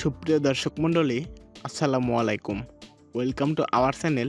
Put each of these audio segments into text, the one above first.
সুপ্রিয় দর্শক মন্ডলী আসসালামু আলাইকুম। Welcome to our channel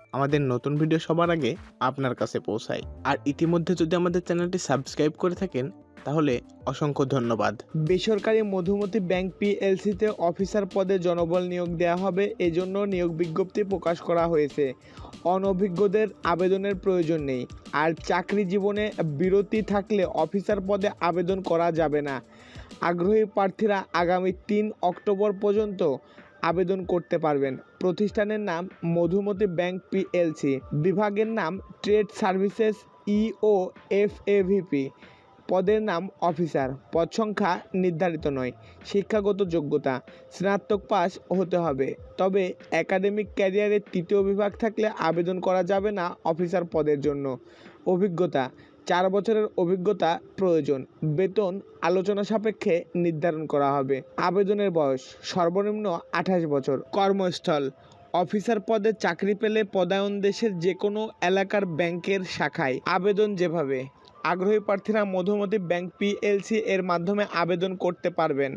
আমাদের নতুন ভিডিও সবার আগে আপনার কাছে পৌঁছায়। আর ইতিমধ্যে যদি আমাদের চ্যানেলটি সাবস্ক্রাইব করে থাকেন, তাহলে অসংখ্য ধন্যবাদ। বেসরকারি মধুমতি ব্যাংক পিএলসিতে অফিসার পদে জনবল নিয়োগ দেওয়া হবে, এজন্য নিয়োগ বিজ্ঞপ্তি প্রকাশ করা হয়েছে। অনভিজ্ঞদের আবেদনের প্রয়োজন নেই, আর চাকরি জীবনে বিরতি থাকলে অফিসার পদে আবেদন করা যাবে না। আগ্রহী প্রার্থীরা আগামী তিন অক্টোবর পর্যন্ত আবেদন করতে পারবেন। প্রতিষ্ঠানের নাম মধুমতি ব্যাংক পিএলসি। বিভাগের নাম trade services EO F AVP পদের নাম অফিসার। পদ সংখ্যা নির্ধারিত নয়। শিক্ষাগত যোগ্যতা। স্নাতক পাস হতে হবে। তবে একাডেমিক ক্যারিয়ারের তৃতীয় বিভাগ থাকলে আবেদন করা যাবে না অফিসার পদের জন্য। অভিজ্ঞতা। চার বছরের অভিজ্ঞতা প্রয়োজন। বেতন আলোচনা সাপেক্ষে নির্ধারণ করা হবে। আবেদনের বয়স সর্বনিম্ন আঠাশ বছর। কর্মস্থল অফিসার পদে চাকরি পেলে পদায়ন দেশের যে কোনো এলাকার ব্যাংকের শাখায় আবেদন যেভাবে। আগ্রহী প্রার্থীরা মধুমতি ব্যাংক পিএলসি এর মাধ্যমে আবেদন করতে পারবেন।